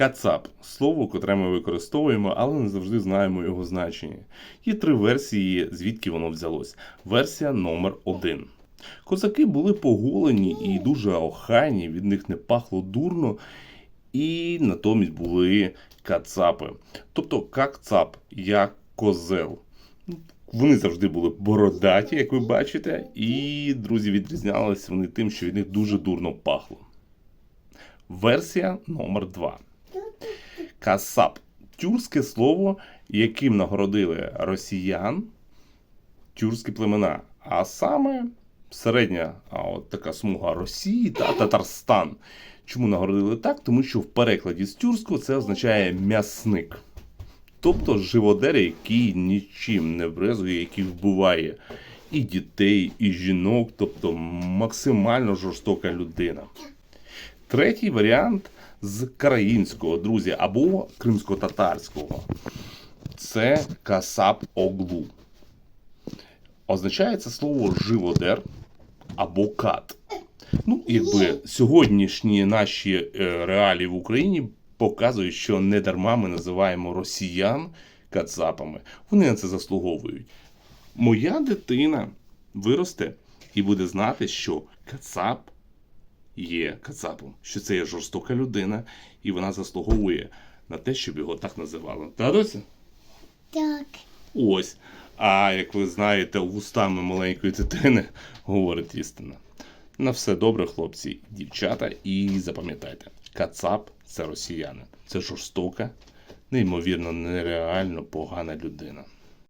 Кацап слово, котре ми використовуємо, але не завжди знаємо його значення. Є три версії, звідки воно взялось. Версія номер один. Козаки були поголені і дуже охайні, від них не пахло дурно, і натомість були кацапи. Тобто какцап, як козел. Вони завжди були бородаті, як ви бачите, і друзі відрізнялися вони тим, що від них дуже дурно пахло. Версія номер 2. Касап. Тюркське слово, яким нагородили росіян тюркські племена. А саме середня а от така смуга Росії та Татарстан. Чому нагородили так? Тому що в перекладі з тюркського це означає м'ясник. Тобто живодер, який нічим не брезує, який вбиває і дітей, і жінок, тобто максимально жорстока людина. Третій варіант з країнського, друзі, або кримсько-татарського. Це касап оглу. Означає це слово живодер або кат. Ну, якби сьогоднішні наші е, реалії в Україні показують, що не дарма ми називаємо росіян кацапами. Вони на це заслуговують. Моя дитина виросте і буде знати, що кацап є кацапом, що це є жорстока людина, і вона заслуговує на те, щоб його так називали. Та доця? Так. Ось. А як ви знаєте, вустами маленької дитини говорить істина. На все добре, хлопці, дівчата, і запам'ятайте, Кацап це росіяни. Це жорстока, неймовірно, нереально погана людина.